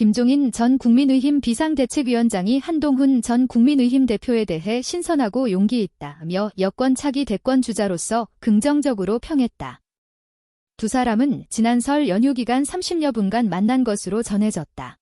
김종인 전 국민의힘 비상대책위원장이 한동훈 전 국민의힘 대표에 대해 신선하고 용기 있다며 여권 차기 대권 주자로서 긍정적으로 평했다. 두 사람은 지난 설 연휴 기간 30여 분간 만난 것으로 전해졌다.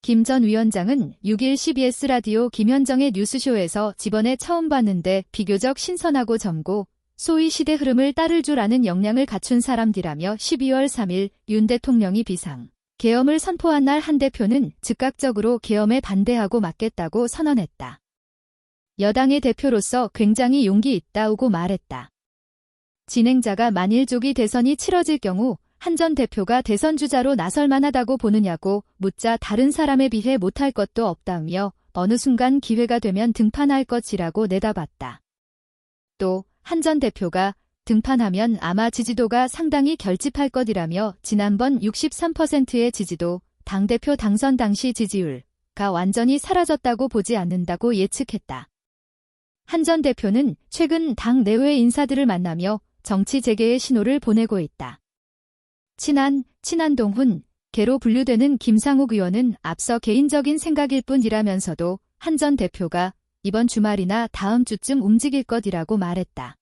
김 전 위원장은 6일 CBS 라디오 김현정의 뉴스쇼에서 집원에 처음 봤는데 비교적 신선하고 젊고 소위 시대 흐름을 따를 줄 아는 역량을 갖춘 사람들이라며 12월 3일 윤 대통령이 비상 계엄을 선포한 날 한 대표는 즉각적으로 계엄에 반대하고 맞겠다고 선언했다. 여당의 대표로서 굉장히 용기 있다고 말했다. 진행자가 만일 조기 대선이 치러질 경우 한 전 대표가 대선 주자로 나설 만하다고 보느냐고 묻자 다른 사람에 비해 못할 것도 없다며 어느 순간 기회가 되면 등판할 것이라고 내다봤다. 또 한 전 대표가 등판하면 아마 지지도가 상당히 결집할 것이라며 지난번 63%의 지지도 당대표 당선 당시 지지율가 완전히 사라졌다고 보지 않는다고 예측했다. 한 전 대표는 최근 당 내외 인사들을 만나며 정치 재개의 신호를 보내고 있다. 친한, 친한동훈, 개로 분류되는 김상욱 의원은 앞서 개인적인 생각일 뿐이라면서도 한 전 대표가 이번 주말이나 다음 주쯤 움직일 것이라고 말했다.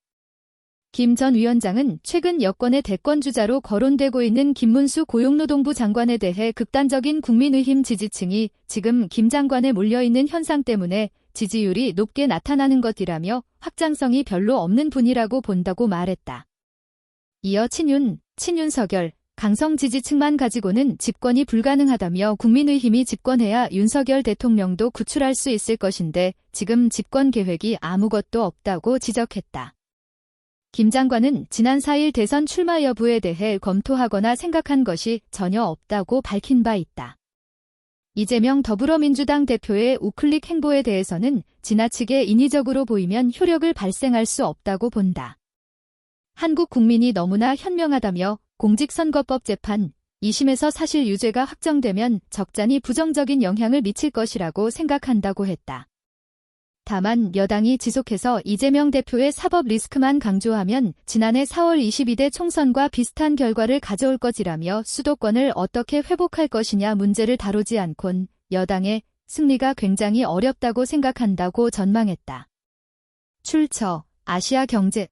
김 전 위원장은 최근 여권의 대권 주자로 거론되고 있는 김문수 고용노동부 장관에 대해 극단적인 국민의힘 지지층이 지금 김 장관에 몰려있는 현상 때문에 지지율이 높게 나타나는 것이라며 확장성이 별로 없는 분이라고 본다고 말했다. 이어 친윤, 친윤석열, 강성 지지층만 가지고는 집권이 불가능하다며 국민의힘이 집권해야 윤석열 대통령도 구출할 수 있을 것인데 지금 집권 계획이 아무것도 없다고 지적했다. 김 장관은 지난 4일 대선 출마 여부에 대해 검토하거나 생각한 것이 전혀 없다고 밝힌 바 있다. 이재명 더불어민주당 대표의 우클릭 행보에 대해서는 지나치게 인위적으로 보이면 효력을 발생할 수 없다고 본다. 한국 국민이 너무나 현명하다며 공직선거법 재판 2심에서 사실 유죄가 확정되면 적잖이 부정적인 영향을 미칠 것이라고 생각한다고 했다. 다만 여당이 지속해서 이재명 대표의 사법 리스크만 강조하면 지난해 4월 22대 총선과 비슷한 결과를 가져올 것이라며 수도권을 어떻게 회복할 것이냐 문제를 다루지 않곤 여당의 승리가 굉장히 어렵다고 생각한다고 전망했다. 출처 아시아 경제